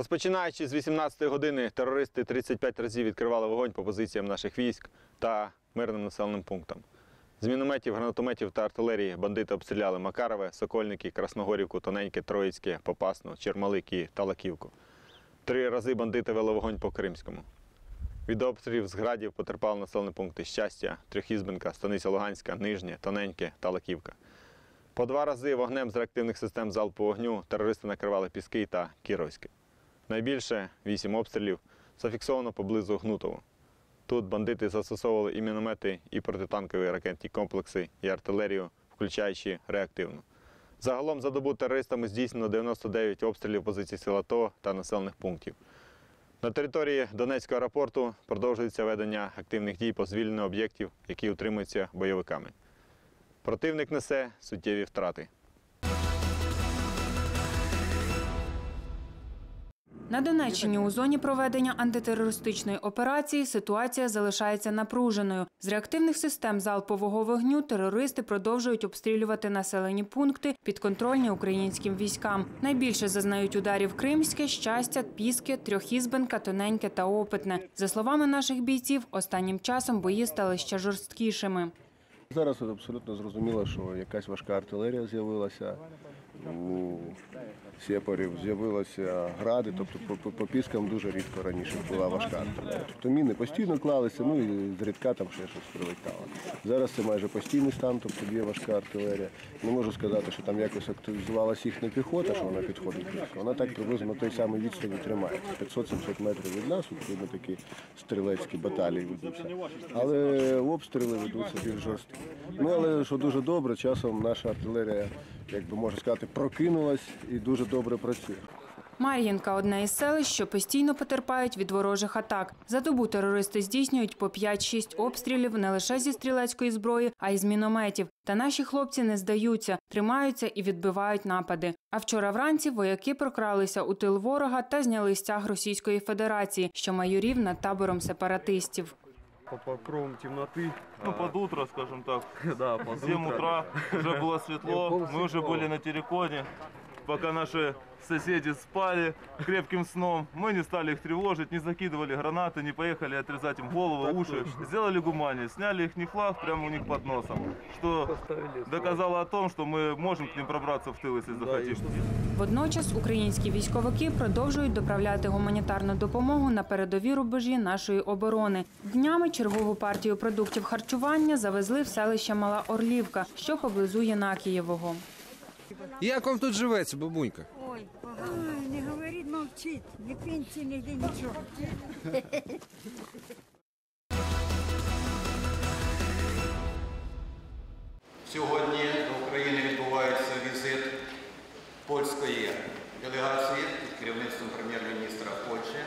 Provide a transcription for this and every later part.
Розпочинаючи з 18-ї години, терористи 35 разів відкривали вогонь по позиціям наших військ та мирним населеним пунктам. З мінометів, гранатометів та артилерії бандити обстріляли Макарове, Сокольники, Красногорівку, Тоненьке, Троїцьке, Попасну, Чермалик і Талаківку. Три рази бандити вели вогонь по Кримському. Від обстрілів з градів потерпали населені пункти Щастя, Трьохізбенка, Станиця Луганська, Нижнє, Тоненьке, Талаківка. По два рази вогнем з реактивних систем залпового вогню терористи накривали Піски та Кіровське. Найбільше вісім обстрілів зафіксовано поблизу Гнутово. Тут бандити застосовували і міномети, і протитанкові ракетні комплекси, і артилерію, включаючи реактивну. Загалом за добу терористами здійснено 99 обстрілів позицій сил АТО та населених пунктів. На території Донецького аеропорту продовжується ведення активних дій по звільненню об'єктів, які утримуються бойовиками. Противник несе суттєві втрати. На Донеччині у зоні проведення антитерористичної операції ситуація залишається напруженою. З реактивних систем залпового вогню терористи продовжують обстрілювати населені пункти підконтрольні українським військам. Найбільше зазнають ударів Кримське, щастя, Піски, Трьохізбенка, Тоненьке та Опитне. За словами наших бійців, останнім часом бої стали ще жорсткішими. Зараз абсолютно зрозуміло, що якась важка артилерія з'явилася. У сепарів з'явилися гради, тобто по, по, по піскам дуже рідко раніше була важка артилерія. Тобто міни постійно клалися, ну і зрідка там ще щось прилетало. Зараз це майже постійний стан, тобто є важка артилерія. Не можу сказати, що там якось активізувалася їхня піхота, що вона підходить близько. Вона так приблизно той самий відстані тримається. 500-700 метрів від нас, відповідно такі стрілецькі баталії ведуться. Але обстріли ведуться більш жорсткі. Ну але що дуже добре, часом наша артилерія, як би можна сказати, прокинулась і дуже добре працює. Мар'їнка одне із селищ, що постійно потерпають від ворожих атак. За добу терористи здійснюють по 5-6 обстрілів не лише зі стрілецької зброї, а й з мінометів. Та наші хлопці не здаються, тримаються і відбивають напади. А вчора вранці вояки прокралися у тил ворога та зняли стяг Російської Федерації, що майорів над табором сепаратистів. по покровам темноты. Ну, под утро, скажем так. Да, под В 7 утро. утра уже было светло. Полсветло. Мы уже были на терриконе. Пока наши соседи спали крепким сном, мы не стали их тревожить, не закидывали гранаты, не поехали отрезать им головы, уши. Сделали гуманию, сняли их не флаг прямо у них под носом, что Поставили доказало о том, что мы можем к ним пробраться в тыл, если захотим. Водночас українські військовики продовжують доправляти гуманітарну допомогу на передові рубежі нашої оборони. Днями чергову партію продуктів харчування завезли в селище Мала Орлівка, що поблизу Єнакієвого. Як вам тут живеться, бабунька? Ой, Ой, не говорить, мовчить. Ні пенсії, ніде нічого. Сьогодні до України відбувається візит польської делегації під керівництвом прем'єр-міністра Польщі.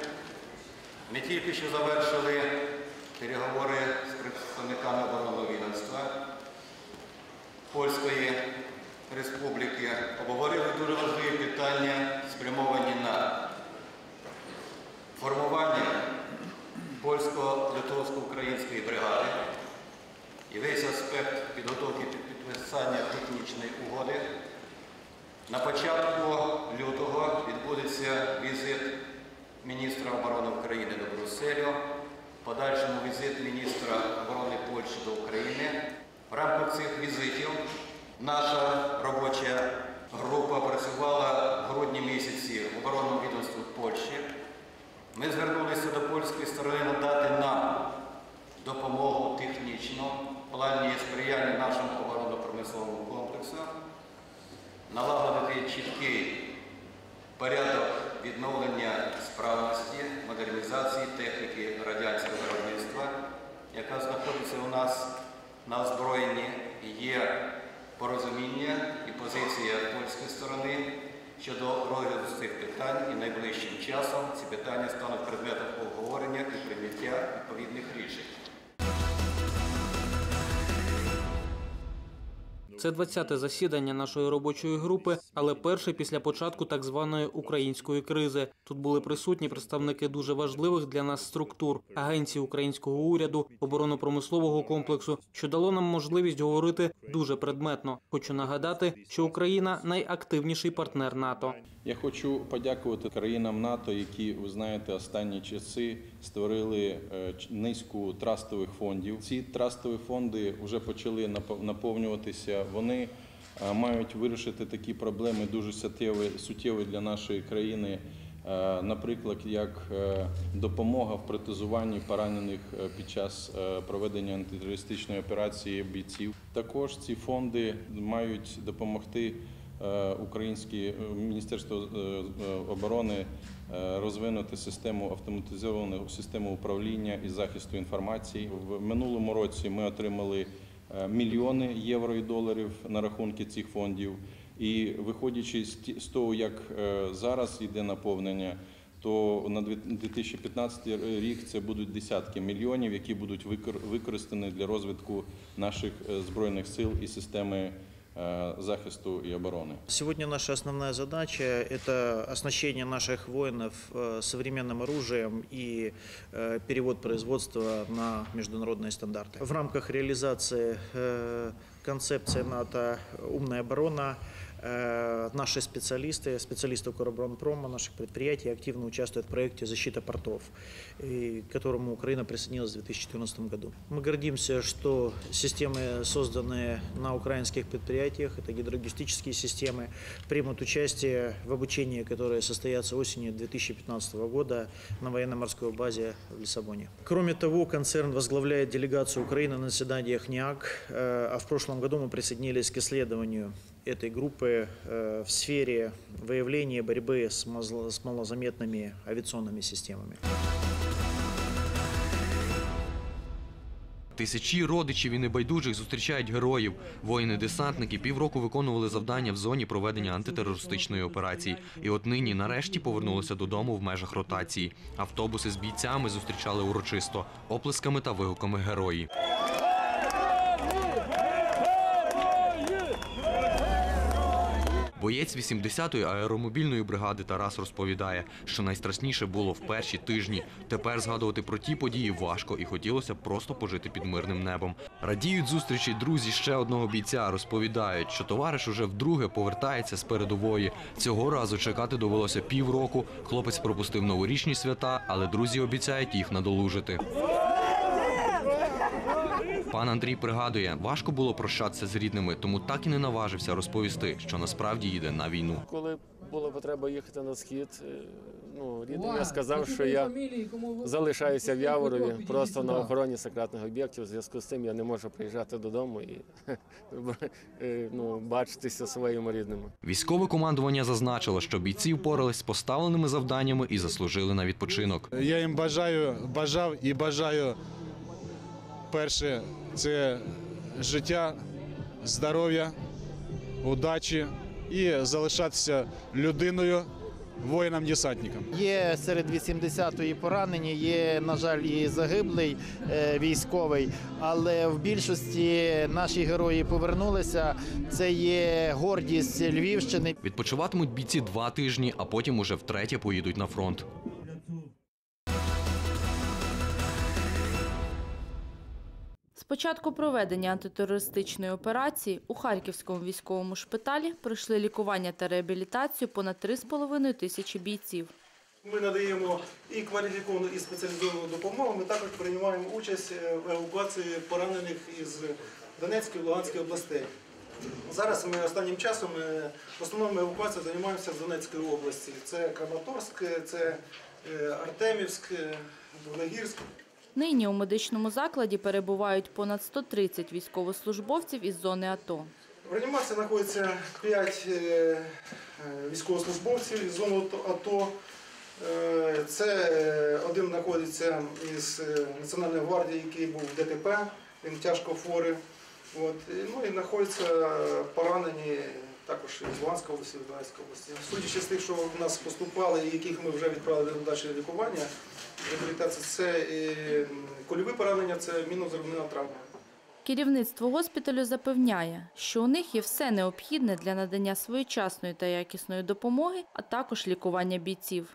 Ми тільки що завершили переговори з представниками оборонного відомства Польської Республіки. Обговорили дуже важливі питання, спрямовані на формування польсько-литовсько-української бригади і весь аспект підготовки підписання технічної угоди. На початку лютого відбудеться візит міністра оборони України до Брюсселю, подальшому візит міністра оборони Польщі до України. В рамках цих візитів наша робоча група працювала в грудні місяці в оборонному відомстві Польщі. Ми звернулися до польської сторони надати нам допомогу технічну в плані сприяння нашому оборонно-промисловому комплексу, налагодити чіткий порядок відновлення справності, модернізації техніки радянського виробництва, яка знаходиться у нас на озброєнні. Є порозуміння і позиція польської сторони щодо розгляду цих питань, і найближчим часом ці питання стануть предметом обговорення і прийняття відповідних рішень. Це 20-те засідання нашої робочої групи, але перше після початку так званої української кризи. Тут були присутні представники дуже важливих для нас структур, агенції українського уряду, оборонно-промислового комплексу, що дало нам можливість говорити дуже предметно. Хочу нагадати, що Україна найактивніший партнер НАТО. Я хочу подякувати країнам НАТО, які ви знаєте, останні часи створили е, низку трастових фондів. Ці трастові фонди вже почали напов- наповнюватися. Вони е, мають вирішити такі проблеми дуже суттєві, суттєві для нашої країни. Е, Наприклад, як е, допомога в протезуванні поранених під час проведення антитерористичної операції бійців. Також ці фонди мають допомогти українське міністерство оборони розвинути систему автоматизовану систему управління і захисту інформації. В минулому році ми отримали мільйони євро і доларів на рахунки цих фондів. І виходячи з того, як е, зараз йде наповнення, то на дві- 2015 рік це будуть десятки мільйонів, які будуть викор- використані для розвитку наших е, збройних сил і системи е, захисту і оборони. Сегодня наша основная задача – это оснащение наших воинов современным оружием и перевод производства на международные стандарты. В рамках реализации концепции НАТО «Умная оборона» наши специалисты, специалисты Укроборонпрома, наших предприятий активно участвуют в проекте «Защита портов», и к которому Украина присоединилась в 2014 году. Мы гордимся, что системы, созданные на украинских предприятиях, это гидродистические системы, примут участие в обучении, которое состоятся осенью 2015 года на военно-морской базе в Лиссабоне. Кроме того, концерн возглавляет делегацию Украины на заседаниях НИАК, э, а в прошлом году мы присоединились к исследованию этой группы э, в сфере выявления и борьбы с мазл- с малозаметными авиационными системами. Тисячі родичів і небайдужих зустрічають героїв. Воїни-десантники півроку виконували завдання в зоні проведення антитерористичної операції. І от нині нарешті повернулися додому в межах ротації. Автобуси з бійцями зустрічали урочисто оплесками та вигуками герої. Боєць 80-ї аеромобільної бригади Тарас розповідає, що найстрашніше було в перші тижні. Тепер згадувати про ті події важко і хотілося просто пожити під мирним небом. Радіють зустрічі друзі ще одного бійця. Розповідають, що товариш уже вдруге повертається з передової. Цього разу чекати довелося півроку. Хлопець пропустив новорічні свята, але друзі обіцяють їх надолужити. Пан Андрій пригадує, важко було прощатися з рідними, тому так і не наважився розповісти, що насправді їде на війну. Коли була потреба їхати на схід, е, ну, рідним я сказав, що я залишаюся в Яворові просто на охороні секретних об'єктів. У зв'язку з цим я не можу приїжджати додому і е, ну, бачитися своїми рідними. Військове командування зазначило, що бійці впорались з поставленими завданнями і заслужили на відпочинок. Я їм бажаю, бажав і бажаю перше це життя, здоров'я, удачі і залишатися людиною, воїном-десантником. Є серед 80-ї поранені, є, на жаль, і загиблий е, військовий, але в більшості наші герої повернулися. Це є гордість Львівщини. Відпочиватимуть бійці два тижні, а потім уже втретє поїдуть на фронт. Початку проведення антитерористичної операції у Харківському військовому шпиталі пройшли лікування та реабілітацію понад 3,5 тисячі бійців. Ми надаємо і кваліфіковану, і спеціалізовану допомогу. Ми також приймаємо участь в евакуації поранених із Донецької і Луганської областей. Зараз ми останнім часом е, в основному евакуацією займаємося в Донецькій області. Це Краматорськ, це е, Артемівськ, е, Бугнагірськ. Нині у медичному закладі перебувають понад 130 військовослужбовців із зони АТО. В реанімації знаходиться 5 військовослужбовців із зони АТО. Е, Це е, один знаходиться із е, Національної гвардії, який був в ДТП, він тяжко хворий. От. Ну і знаходяться поранені також із Луганської області, і Донецької області. Судячи з тих, що в нас поступали і яких ми вже відправили до далі лікування, реабілітація це і кульові поранення, це мінозервна травма. Керівництво госпіталю запевняє, що у них є все необхідне для надання своєчасної та якісної допомоги, а також лікування бійців.